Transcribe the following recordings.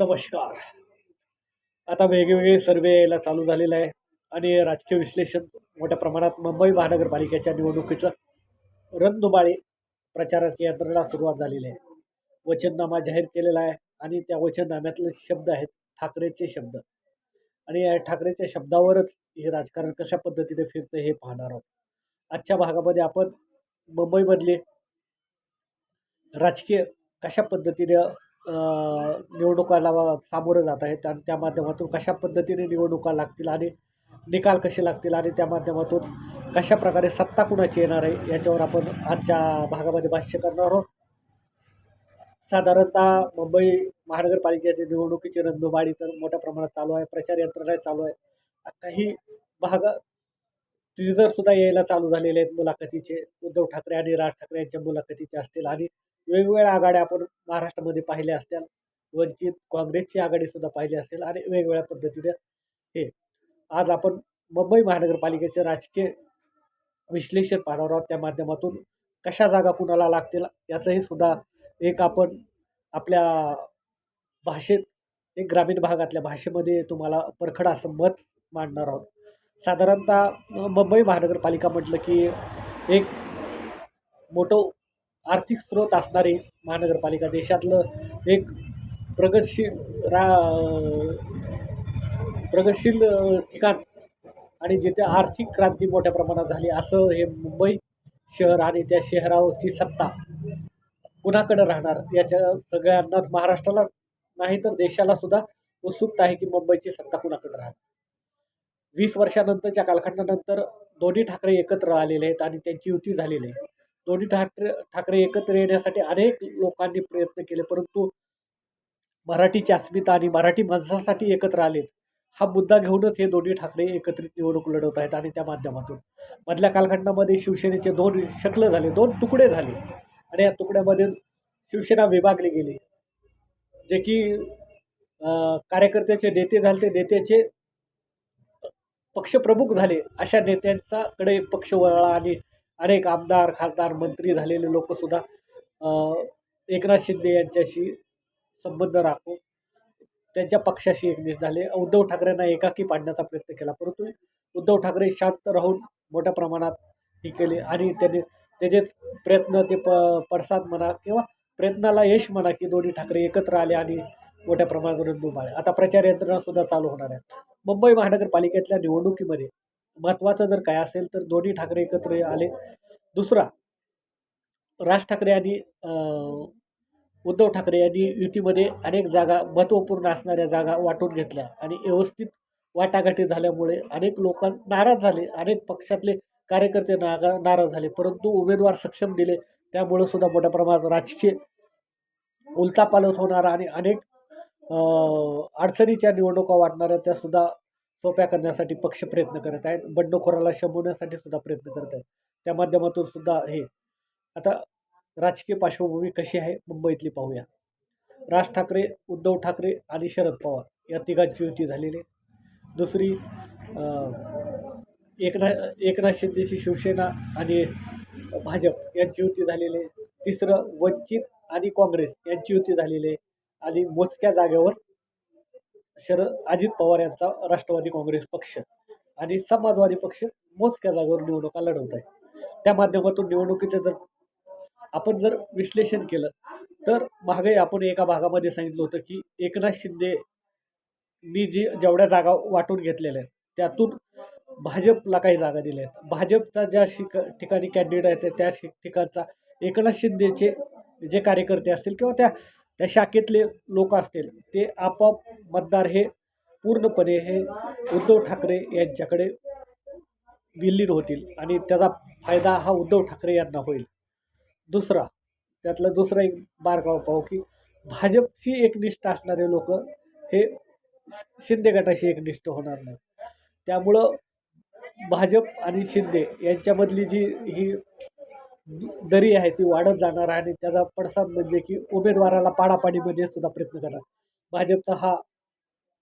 नमस्कार. आता वेगवेगळे सर्वे यायला चालू झालेलं आहे आणि राजकीय विश्लेषण मोठ्या प्रमाणात मुंबई महानगरपालिकेच्या निवडणुकीचं रणधुबाळी प्रचाराची यंत्रणा सुरुवात झालेली आहे. वचननामा जाहीर केलेला आहे आणि त्या वचननाम्यातले शब्द आहेत ठाकरेचे शब्द. आणि या ठाकरेच्या शब्दावरच हे राजकारण कशा पद्धतीने फिरतं हे पाहणार आहोत. आजच्या भागामध्ये आपण मुंबईमधले राजकीय कशा पद्धतीने निवडणुकाला सामोरं जात आहेत आणि त्या माध्यमातून कशा पद्धतीने निवडणुका लागतील आणि निकाल कसे लागतील आणि त्या माध्यमातून कशा प्रकारे सत्ता कुणाची येणार आहे याच्यावर आपण आजच्या भागामध्ये भाष्य करणार आहोत. साधारणतः मुंबई महानगरपालिकेच्या निवडणुकीची रणधुमाळी तर मोठ्या प्रमाणात चालू आहे प्रचार यंत्रणा चालू आहे. काही भाग टीजर सुद्धा यायला चालू झालेले आहेत मुलाखतीचे. उद्धव ठाकरे आणि राज ठाकरे यांच्या मुलाखतीचे असतील आणि वेगवेगळ्या आघाड्या आपण महाराष्ट्रामध्ये पाहिल्या असतील वंचित काँग्रेसची आघाडीसुद्धा पाहिली असेल आणि वेगवेगळ्या पद्धतीने हे. आज आपण मुंबई महानगरपालिकेचे राजकीय विश्लेषण पाहणार आहोत. त्या माध्यमातून कशा जागा कुणाला लागतील याचंही सुद्धा एक आपण आपल्या भाषेत एक ग्रामीण भागातल्या भाषेमध्ये तुम्हाला परखड असं मत मांडणार आहोत. साधारणतः मुंबई महानगरपालिका म्हटलं की एक मोठं आर्थिक स्रोत असणारी महानगरपालिका देशातलं एक प्रगतशील रा प्रगतशील ठिकाण आणि जिथे आर्थिक क्रांती मोठ्या प्रमाणात झाली असं हे मुंबई शहर आणि त्या शहरावरची सत्ता कुणाकडे राहणार? याच्या सगळ्यांनाच महाराष्ट्राला नाही तर देशाला सुद्धा उत्सुकता आहे की मुंबईची सत्ता कुणाकडे राहणार? वीस वर्षानंतरच्या कालखंडानंतर दोन्ही ठाकरे एकत्र आलेले आहेत आणि त्यांची युती झालेली आहे. दोन्ही ठाकरे ठाकरे एकत्र येण्यासाठी अनेक लोकांनी प्रयत्न केले परंतु मराठीची अस्मिता आणि मराठी माणसासाठी एकत्र आले. हा मुद्दा घेऊनच हे दोन्ही ठाकरे एकत्रित निवडणूक लढवत आहेत आणि त्या माध्यमातून. मधल्या कालखंडामध्ये शिवसेनेचे दोन शकलं झाले दोन तुकडे झाले आणि या तुकड्यामध्ये शिवसेना विभागली गेली. जे की कार्यकर्त्याचे नेते झाले ते नेत्याचे पक्षप्रमुख झाले अशा नेत्यांचाकडे पक्ष वळला आणि अनेक आमदार खासदार मंत्री झालेले लोकसुद्धा एकनाथ शिंदे यांच्याशी संबंध राखून त्यांच्या पक्षाशी एकनिष्ठ झाले. उद्धव ठाकरेंना एकाकी पाडण्याचा प्रयत्न केला. परंतु उद्धव ठाकरे शांत राहून मोठ्या प्रमाणात हे केले आणि त्यांनी त्याचेच प्रयत्न ते प पडसाद म्हणा किंवा प्रयत्नाला यश म्हणा की दोन्ही ठाकरे एकत्र आले आणि मोठ्या प्रमाणात रणधुमाळे आता प्रचार यंत्रणा सुद्धा चालू होणार आहे. मुंबई महानगरपालिकेतल्या निवडणुकीमध्ये महत्त्वाचं जर काय असेल तर दोन्ही ठाकरे एकत्र आले. दुसरा राज ठाकरे आणि उद्धव ठाकरे यांनी युतीमध्ये अनेक जागा महत्त्वपूर्ण असणाऱ्या जागा वाटून घेतल्या आणि व्यवस्थित वाटाघाटी झाल्यामुळे अनेक लोकां नाराज झाले. अनेक पक्षातले कार्यकर्ते नागा नाराज झाले. परंतु उमेदवार सक्षम दिले. त्यामुळं सुद्धा मोठ्या प्रमाणात राजकीय उलथापालथ होणारा आणि अनेक अडचणीच्या निवडणुका वाटणाऱ्या त्यासुद्धा सोप्या करण्यासाठी पक्ष प्रयत्न करत आहेत. बंडखोराला शमवण्यासाठी सुद्धा प्रयत्न करत आहेत. त्या माध्यमातून सुद्धा हे. आता राजकीय पार्श्वभूमी कशी आहे? मुंबईतली पाहूया. राज ठाकरे उद्धव ठाकरे आणि शरद पवार या तिघांची युती झालेली आहे. दुसरी एकनाथ एकनाथ शिंदेची शिवसेना आणि भाजप यांची युती झालेली आहे. तिसरं वंचित आणि काँग्रेस यांची युती झालेली आहे. आणि मोजक्या जागेवर शरद अजित पवार यांचा राष्ट्रवादी काँग्रेस पक्ष आणि समाजवादी पक्ष मोजक्या जागेवर निवडणुका लढवत आहे त्या माध्यमातून निवडणुकीचं जर आपण जर विश्लेषण केलं तर मागे आपण एका भागामध्ये सांगितलं होतं की एकनाथ शिंदे मी जी जेवढ्या जागा वाटून घेतलेल्या आहेत त्यातून भाजपला काही जागा दिल्या आहेत. भाजपचा ज्या शिक ठिकाणी कॅन्डिडेट आहे त्या शि- ठिकाणचा एकनाथ शिंदेचे जे कार्यकर्ते असतील किंवा त्या त्या शाखेतले लोक असतील ते आपोआप मतदार हे पूर्णपणे हे उद्धव ठाकरे यांच्याकडे विलीन होतील आणि त्याचा फायदा हा उद्धव ठाकरे यांना होईल. दुसरा त्यातला दुसरा एक बारकाव पाहू की भाजपशी एकनिष्ठ असणारे लोक हे शिंदे गटाशी एकनिष्ठ होणार नाही त्यामुळं भाजप आणि शिंदे यांच्यामधली जी ही दरी आहे ती वाढत जाणार आहे आणि त्याचा पडसाद म्हणजे की उमेदवाराला पाडापाडीमध्ये सुद्धा प्रयत्न करणार. भाजपचा हा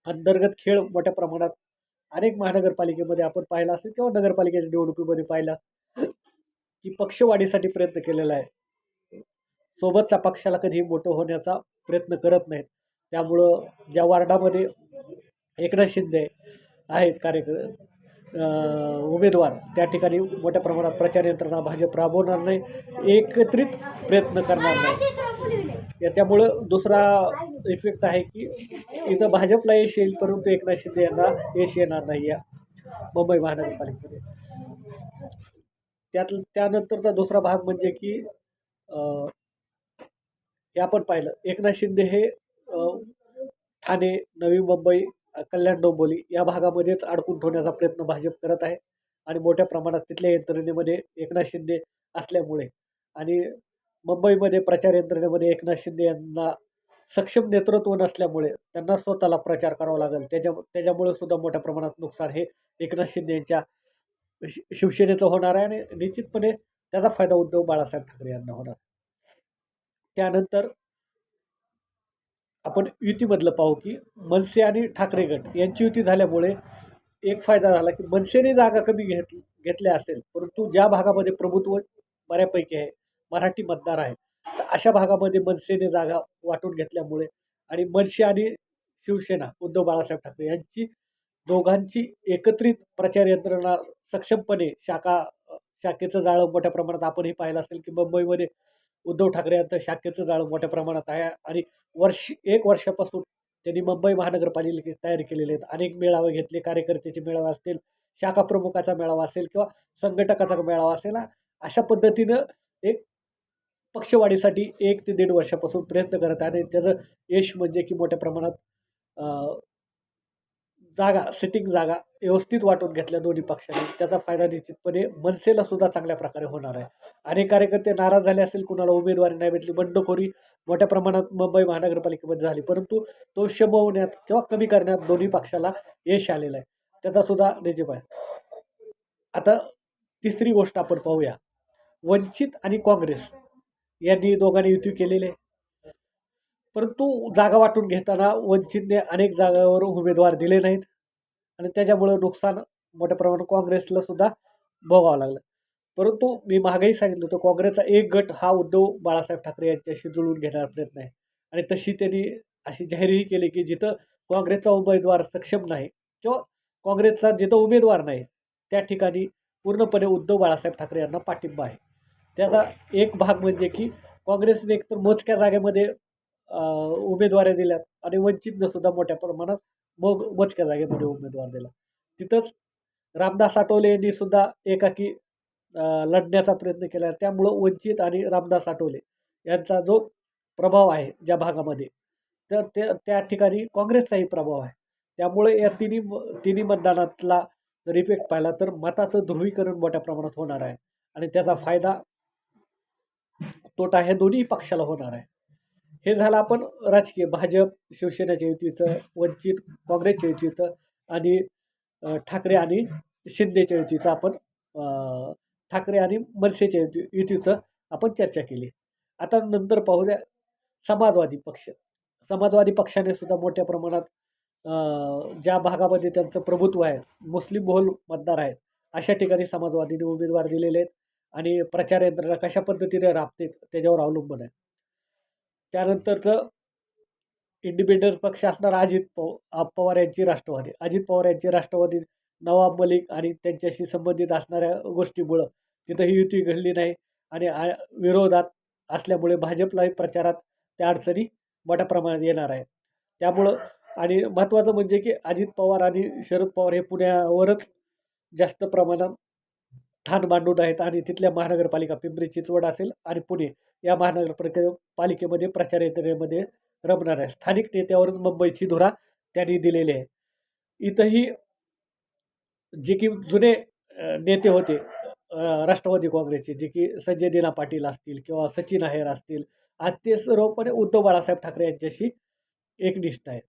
अंतर्गत खेळ मोठ्या प्रमाणात अनेक महानगरपालिकेमध्ये आपण पाहिला असेल किंवा नगरपालिकेच्या निवडणुकीमध्ये पाहिला की पक्षवाढीसाठी प्रयत्न केलेला आहे. सोबतच्या पक्षाला कधीही मोठं होण्याचा प्रयत्न करत नाहीत. त्यामुळं ज्या वार्डामध्ये एकनाथ शिंदे आहेत कार्यकर उमेदवार त्या ठिकाणी मोठ्या प्रमाणात प्रचार यंत्रणा भाजप राबवणार नाही एकत्रित प्रयत्न करणार नाही. या- त्यामुळं दुसरा इफेक्ट आहे की इथं भाजपला यश येईल परंतु एकनाथ शिंदे यांना यश येणार नाही या मुंबई महानगरपालिकेमध्ये. त्यात त्यानंतरचा दुसरा भाग म्हणजे की हे आपण पाहिलं एकनाथ शिंदे हे ठाणे नवी मुंबई कल्याण डोंबोली या भागामध्येच अडकून ठेवण्याचा प्रयत्न भाजप करत आहे आणि मोठ्या प्रमाणात तिथल्या यंत्रणेमध्ये एकनाथ शिंदे असल्यामुळे आणि मुंबईमध्ये प्रचार यंत्रणेमध्ये एकनाथ शिंदे यांना सक्षम नेतृत्व नसल्यामुळे त्यांना स्वतःला प्रचार करावा लागेल. त्याच्या त्याच्यामुळे सुद्धा मोठ्या प्रमाणात नुकसान हे एकनाथ शिंदे यांच्या शि- शिवसेनेचं होणार आहे आणि निश्चितपणे त्याचा फायदा उद्धव बाळासाहेब ठाकरे यांना होणार त्यानंतर आपण युतीमधलं पाहू की मनसे आणि ठाकरे गट यांची युती झाल्यामुळे एक फायदा झाला की मनसेने जागा कमी घेत घेतल्या असेल परंतु ज्या भागामध्ये प्रभुत्व बऱ्यापैकी आहे मराठी मतदार आहे तर अशा भागामध्ये मनसेने जागा वाटून घेतल्यामुळे आणि मनसे आणि शिवसेना उद्धव बाळासाहेब ठाकरे यांची दोघांची एकत्रित प्रचार यंत्रणा सक्षमपणे शाखा शाखेचं जाळं मोठ्या प्रमाणात आपणही पाहिलं असेल की मुंबईमध्ये उद्धव ठाकरे यांचं शाखेचं जाळं मोठ्या प्रमाणात आहे आणि वर्ष एक वर्षापासून त्यांनी मुंबई महानगरपालिकेची तयारी केलेली आहेत अनेक मेळावे घेतले कार्यकर्त्याचे मेळावे असतील शाखा प्रमुखाचा मेळावा असेल किंवा संघटकाचा मेळावा असेल अशा पद्धतीनं एक पक्षवाढीसाठी एक ते दीड वर्षापासून प्रयत्न करत आहे आणि त्याचं यश म्हणजे की मोठ्या प्रमाणात जागा सिटिंग जागा व्यवस्थित वाटून घेतल्या दोन्ही पक्षांनी. त्याचा फायदा निश्चितपणे मनसेला सुद्धा चांगल्या प्रकारे होणार आहे. अनेक कार्यकर्ते नाराज झाले असेल कुणाला उमेदवारी नाही भेटली बंडखोरी मोठ्या प्रमाणात मुंबई महानगरपालिकेमध्ये झाली परंतु तो शमवण्यात किंवा कमी करण्यात दोन्ही पक्षाला यश आलेलं आहे. त्याचा सुद्धा निजब आहे आता तिसरी गोष्ट आपण पाहूया. वंचित आणि काँग्रेस यांनी दोघांनी युती केलेली आहे. परंतु जागा वाटून घेताना वंचितने अनेक जागावर उमेदवार दिले नाहीत. आणि त्याच्यामुळं नुकसान मोठ्या प्रमाणात काँग्रेसला सुद्धा भोगावं लागलं. परंतु मी मागेही सांगितलं होतं काँग्रेसचा एक गट हा उद्धव बाळासाहेब ठाकरे यांच्याशी जुळवून घेण्याचा प्रयत्न आहे. आणि तशी त्यांनी अशी जाहीरही केली की जिथं काँग्रेसचा उमेदवार सक्षम नाही किंवा काँग्रेसचा जिथं उमेदवार नाही त्या ठिकाणी पूर्णपणे उद्धव बाळासाहेब ठाकरे यांना पाठिंबा आहे. त्याचा एक भाग म्हणजे की काँग्रेसने एकतर मोजक्या जागेमध्ये उमेदवाऱ्या दिल्यात आणि वंचितनं सुद्धा मोठ्या प्रमाणात मोग मोजक्या जागेमध्ये उमेदवार दिला. तिथंच रामदास आठवले यांनी सुद्धा एकाकी लढण्याचा प्रयत्न केला. त्यामुळं वंचित आणि रामदास आठवले यांचा जो प्रभाव आहे ज्या भागामध्ये तर ते त्या ठिकाणी काँग्रेसचाही प्रभाव आहे. त्यामुळे या तिन्ही म- तिन्ही मतदानातला जर इफेक्ट पाहिला तर मताचं ध्रुवीकरण मोठ्या प्रमाणात होणार आहे. आणि त्याचा फायदा तोटा हे दोन्ही पक्षाला होणार आहे. हे झालं आपण राजकीय भाजप शिवसेनेच्या युतीचं वंचित काँग्रेसच्या युतीचं आणि ठाकरे आणि शिंदेच्या युतीचं आपण ठाकरे आणि मनसेच्या युती युतीचं आपण चर्चा केली. आता नंतर पाहू द्या समाजवादी पक्ष. समाजवादी पक्षाने सुद्धा मोठ्या प्रमाणात ज्या भागामध्ये त्यांचं प्रभुत्व आहे मुस्लिम बहुल मतदार आहेत अशा ठिकाणी समाजवादीने उमेदवार दिलेले आहेत आणि प्रचार यंत्रणा कशा पद्धतीने राबते त्याच्यावर अवलंबून आहे. त्यानंतरचं इंडिपेंडंट पक्ष असणारा अजित पव पवार यांची राष्ट्रवादी. अजित पवार यांची राष्ट्रवादी नवाब मलिक आणि त्यांच्याशी संबंधित असणाऱ्या गोष्टीमुळं तिथं ही युती घडली नाही आणि आ विरोधात असल्यामुळे भाजपलाही प्रचारात त्या अडचणी मोठ्या प्रमाणात येणार आहे त्यामुळं आणि महत्त्वाचं म्हणजे की अजित पवार आणि शरद पवार हे पुण्यावरच जास्त प्रमाणात ठाण मांडून आहेत आणि तिथल्या महानगरपालिका पिंपरी चिंचवड असेल आणि पुणे या महानगरपालिके पालिकेमध्ये प्रचार यंत्रणेमध्ये रमणार आहे. स्थानिक नेत्यावरच मुंबईची धुरा त्यांनी दिलेली आहे. इथंही जे की जुने नेते होते राष्ट्रवादी काँग्रेसचे जे की संजय दिना पाटील असतील किंवा सचिन अहेर असतील आज ते सर्वपणे उद्धव बाळासाहेब ठाकरे यांच्याशी एकनिष्ठ आहे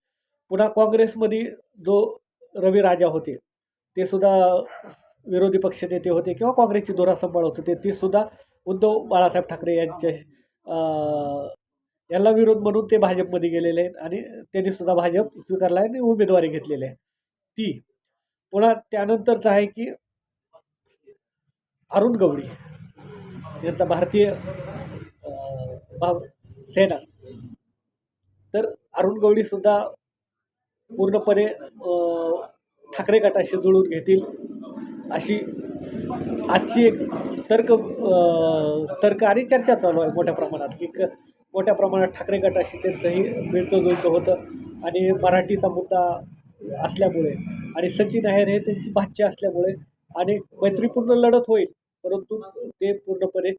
पुन्हा काँग्रेसमध्ये जो रवी राजा होते ते सुद्धा विरोधी पक्षनेते होते किंवा काँग्रेसची धोरा सांभाळत होते ते सुद्धा उद्धव बाळासाहेब ठाकरे यांच्या यांना विरोध म्हणून ते भाजपमध्ये गेलेले आहेत आणि त्यांनी सुद्धा भाजप स्वीकारला आहे आणि उमेदवारी घेतलेली आहे. ती पुन्हा त्यानंतरचं आहे की अरुण गवळी यांचा भारतीय सेना. तर अरुण गवळीसुद्धा पूर्णपणे ठाकरे गटाशी जुळून घेतील. अशी आजची एक तर्क तर्क आणि चर्चा चालू आहे मोठ्या प्रमाणात. की क- मोठ्या प्रमाणात ठाकरे गटाशी त्यांचंही मिळतं जुळतं होतं आणि मराठीचा मुद्दा असल्यामुळे आणि सचिन अहेर हे त्यांची भाच्य असल्यामुळे आणि मैत्रीपूर्ण लढत होईल परंतु ते पूर्णपणे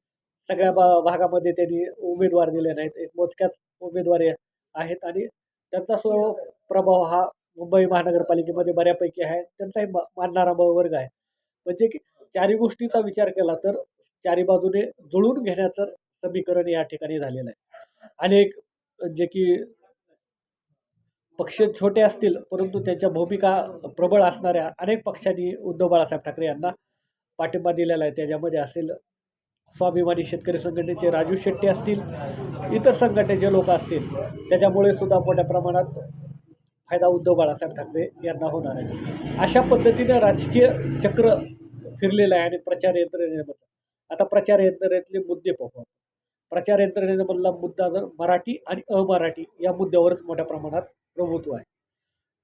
सगळ्या भा भागामध्ये त्यांनी उमेदवार दिले नाहीत. एक मोजक्याच उमेदवारी आहेत आणि त्यांचा स्व प्रभाव हा मुंबई महानगरपालिकेमध्ये बऱ्यापैकी आहे. त्यांचाही मानणारा वर्ग आहे. म्हणजे की चारी गोष्टीचा विचार केला तर चारी बाजूने जुळून घेण्याचं समीकरण या ठिकाणी झालेलं आहे. अनेक जे की पक्ष छोटे असतील परंतु त्यांच्या भूमिका प्रबळ असणाऱ्या अनेक पक्षांनी उद्धव बाळासाहेब ठाकरे यांना पाठिंबा दिलेला आहे. त्याच्यामध्ये असेल स्वाभिमानी शेतकरी संघटनेचे राजू शेट्टी असतील इतर संघटनेचे लोक असतील त्याच्यामुळे सुद्धा मोठ्या प्रमाणात फायदा उद्धव बाळासाहेब ठाकरे यांना होणार आहे. अशा पद्धतीनं राजकीय चक्र फिरलेलं आहे आणि प्रचार यंत्रणेमधलं. आता प्रचार यंत्रणेतले मुद्दे पाहू प्रचार यंत्रणेमधला मुद्दा जर मराठी आणि अमराठी या मुद्द्यावरच मोठ्या प्रमाणात प्रभुत्व आहे.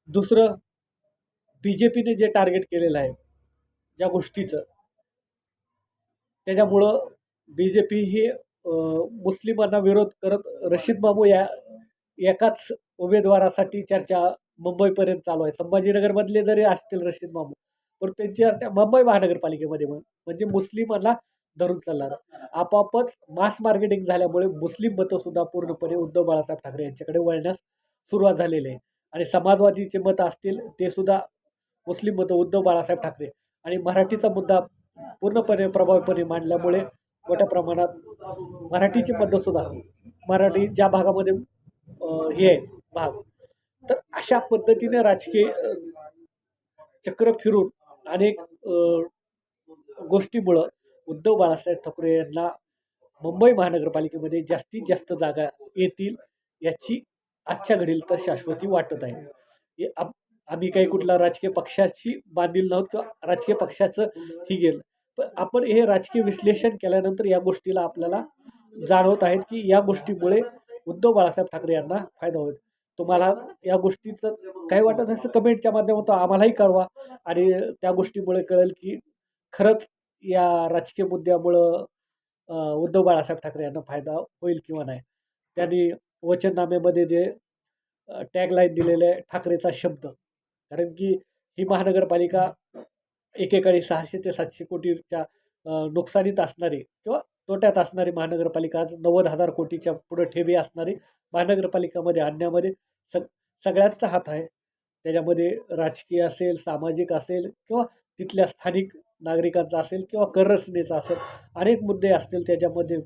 दुसरं बी जे पीने जे टार्गेट केलेलं आहे ज्या गोष्टीचं त्याच्यामुळं बी जे पी ही मुस्लिमांना विरोध करत रशीद बाबू या एकाच उमेदवारासाठी चर्चा मुंबईपर्यंत चालू आहे. संभाजीनगरमधले जरी असतील रशीद मामू पण त्यांची मुंबई महानगरपालिकेमध्ये म्हणजे मुस्लिमांना धरून चालणार. आपापच मास मार्केटिंग झाल्यामुळे मुस्लिम मतंसुद्धा पूर्णपणे उद्धव बाळासाहेब ठाकरे यांच्याकडे वळण्यास सुरुवात झालेली आहे. आणि समाजवादीचे मतं असतील ते सुद्धा मुस्लिम मतं उद्धव बाळासाहेब ठाकरे आणि मराठीचा मुद्दा पूर्णपणे प्रभावीपणे मांडल्यामुळे मोठ्या प्रमाणात मराठीची मतंसुद्धा मराठी ज्या भागामध्ये हे आहे भाग. तर अशा पद्धतीने राजकीय चक्र फिरून अनेक गोष्टीमुळं उद्धव बाळासाहेब ठाकरे यांना मुंबई महानगरपालिकेमध्ये जास्तीत जास्त जागा येतील याची आजच्या घडील तर शाश्वती वाटत आहे. आम्ही काही कुठला राजकीय पक्षाची बांधील नव्हतं किंवा राजकीय पक्षाचं ही गेलं. पण आपण हे राजकीय विश्लेषण केल्यानंतर या गोष्टीला आपल्याला जाणवत आहेत की या गोष्टीमुळे उद्धव बाळासाहेब ठाकरे यांना फायदा होईल. तुम्हाला या गोष्टीचं काही वाटत असेल कमेंटच्या माध्यमातून आम्हालाही कळवा. आणि त्या गोष्टीमुळे कळेल की खरंच या राजकीय मुद्द्यामुळं उद्धव बाळासाहेब ठाकरे यांना फायदा होईल किंवा नाही. त्यांनी वचननाम्यामध्ये जे टॅगलाईन दिलेलं आहे ठाकरेचा शब्द. कारण की ही महानगरपालिका एकेकाळी सहाशे ते सातशे कोटीच्या नुकसानीत असणारी किंवा तोट्यात असणारी महानगरपालिका आज नव्वद हजार कोटीच्या पुढं ठेवी असणारी महानगरपालिकामध्ये आणण्यामध्ये सग सगळ्यांचा हात आहे. त्याच्यामध्ये राजकीय असेल सामाजिक असेल किंवा तिथल्या स्थानिक नागरिकांचा असेल किंवा कर रचनेचा असेल अनेक मुद्दे असतील त्याच्यामध्ये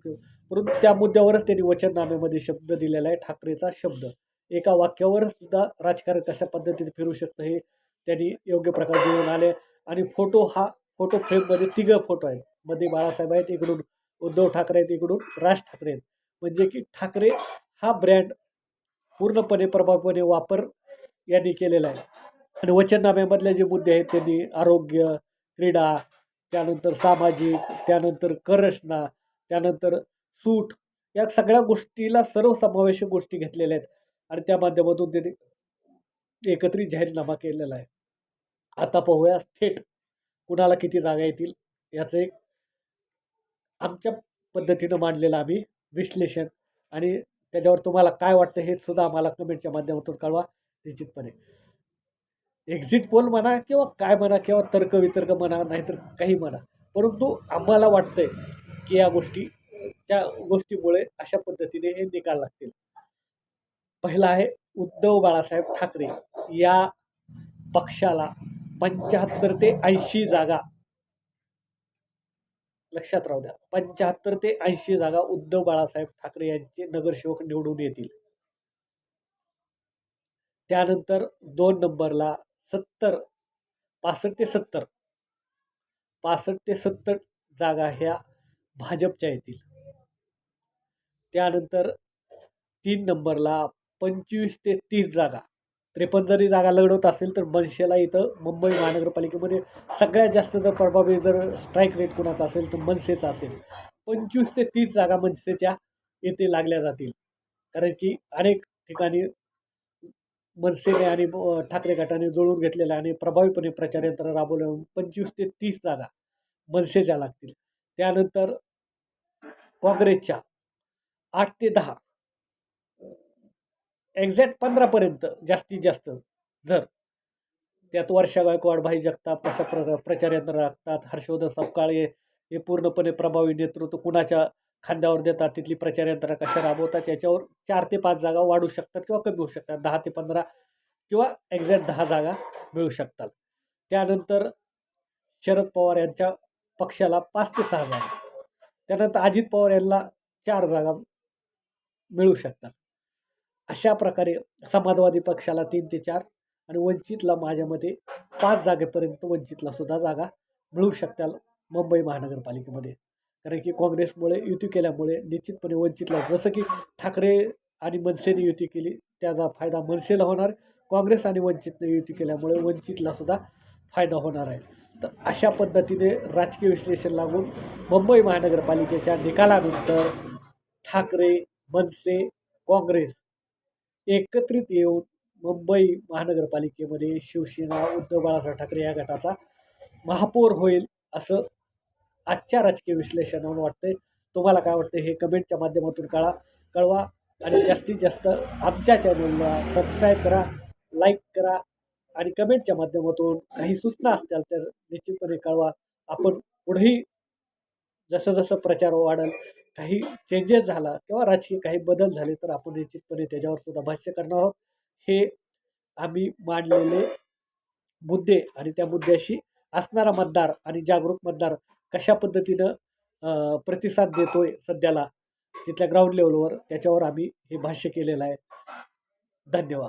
परंतु त्या मुद्द्यावरच त्यांनी वचननाम्यामध्ये शब्द दिलेला आहे ठाकरेचा शब्द. एका वाक्यावरच सुद्धा राजकारण कशा पद्धतीने फिरू शकतं हे त्यांनी योग्य प्रकारे घेऊन आले. आणि फोटो हा फोटो फ्रेममध्ये तिघं फोटो आहेत. मध्ये बाळासाहेब आहेत इकडून उद्धव ठाकरे आहेत इकडून राज ठाकरे आहेत. म्हणजे की ठाकरे हा ब्रँड पूर्णपणे प्रभावीपणे वापर यांनी केलेला आहे. आणि वचननाम्यामधले जे मुद्दे आहेत त्यांनी आरोग्य क्रीडा त्यानंतर सामाजिक त्यानंतर कररचना त्यानंतर सूट या सगळ्या गोष्टीला सर्वसमावेशक गोष्टी घेतलेल्या आहेत. आणि त्या माध्यमातून त्यांनी एकत्रित जाहीरनामा केलेला आहे. आता पाहूया थेट कुणाला किती जागा येतील याचं एक आमच्या पद्धतीनं मांडलेलं आम्ही विश्लेषण. आणि त्याच्यावर तुम्हाला काय वाटतं हे सुद्धा आम्हाला कमेंटच्या माध्यमातून कळवा निश्चितपणे. एक्झिट पोल म्हणा किंवा काय म्हणा किंवा तर्कवितर्क म्हणा नाहीतर काही म्हणा. परंतु आम्हाला वाटतंय की या गोष्टी त्या गोष्टीमुळे अशा पद्धतीने हे निकाल लागतील. पहिला आहे उद्धव बाळासाहेब ठाकरे. या पक्षाला पंच्याहत्तर ते ऐंशी जागा लक्षात राहू द्या. पंच्याहत्तर ते ऐंशी जागा उद्धव बाळासाहेब ठाकरे यांचे नगरसेवक निवडून येतील. त्यानंतर दोन नंबरला सत्तर पासष्ट ते सत्तर पासष्ट ते सत्तर जागा ह्या भाजपच्या येतील. त्यानंतर तीन नंबरला पंचवीस ते तीस जागा त्रेपन्न जरी जागा लढवत असेल तर मनसेला इथं मुंबई महानगरपालिकेमध्ये सगळ्यात जास्त जर प्रभावी जर स्ट्राईक रेट कुणाचा असेल तर मनसेचा असेल. पंचवीस ते तीस जागा मनसेच्या येथे लागल्या जातील. कारण की अनेक ठिकाणी मनसेने आणि ठाकरे गटाने जुळून घेतलेल्या आणि प्रभावीपणे प्रचार यंत्र राबवल्यामुळे पंचवीस ते तीस जागा मनसेच्या लागतील. त्यानंतर काँग्रेसच्या आठ ते दहा एक्झॅक्ट पंधरापर्यंत जास्तीत जास्त जर. त्यात वर्षा गायकवाड भाई जगताप अशा प्र प्रचार यंत्र राखतात हर्षवर्धन सपकाळे हे पूर्णपणे प्रभावी नेतृत्व कुणाच्या खांद्यावर देतात तिथली प्रचार यंत्रणा कशा राबवतात याच्यावर चार ते पाच जागा वाढू शकतात किंवा कमी होऊ शकतात. दहा ते पंधरा किंवा एक्झॅक्ट दहा जागा मिळू शकतात. त्यानंतर शरद पवार यांच्या पक्षाला पाच ते सहा जागा. त्यानंतर अजित पवार यांना चार जागा मिळू शकतात. अशा प्रकारे समाजवादी पक्षाला तीन ते चार आणि वंचितला माझ्या मते पाच जागेपर्यंत वंचितला सुद्धा जागा मिळू शकतात मुंबई महानगरपालिकेमध्ये. कारण की काँग्रेसमुळे युती केल्यामुळे निश्चितपणे वंचितला जसं की ठाकरे आणि मनसेने युती केली त्याचा फायदा मनसेला होणार. काँग्रेस आणि वंचितने युती केल्यामुळे वंचितला सुद्धा फायदा होणार आहे. तर अशा पद्धतीने राजकीय विश्लेषण लागून मुंबई महानगरपालिकेच्या निकालानंतर ठाकरे मनसे काँग्रेस एकत्रित येऊन मुंबई महानगरपालिकेमध्ये शिवसेना उद्धव बाळासाहेब ठाकरे या गटाचा महापौर होईल असं आजच्या राजकीय विश्लेषणावर वाटतंय. तुम्हाला काय वाटतं हे कमेंटच्या माध्यमातून कळा कळवा आणि जास्तीत जास्त आमच्या चॅनलला सबस्क्राईब करा लाईक करा आणि कमेंटच्या माध्यमातून काही सूचना असतील तर निश्चितपणे कळवा. आपण पुढेही जसं जसं प्रचार वाढेल काही चेंजेस झाला किंवा राजकीय काही बदल झाले तर आपण निश्चितपणे त्याच्यावर सुद्धा भाष्य करणार आहोत. हे आम्ही मांडलेले मुद्दे आणि त्या मुद्द्याशी असणारा मतदार आणि जागरूक मतदार कशा पद्धतीनं प्रतिसाद देतोय सध्याला तिथल्या ग्राउंड लेवलवर त्याच्यावर आम्ही हे भाष्य केलेलं आहे. धन्यवाद.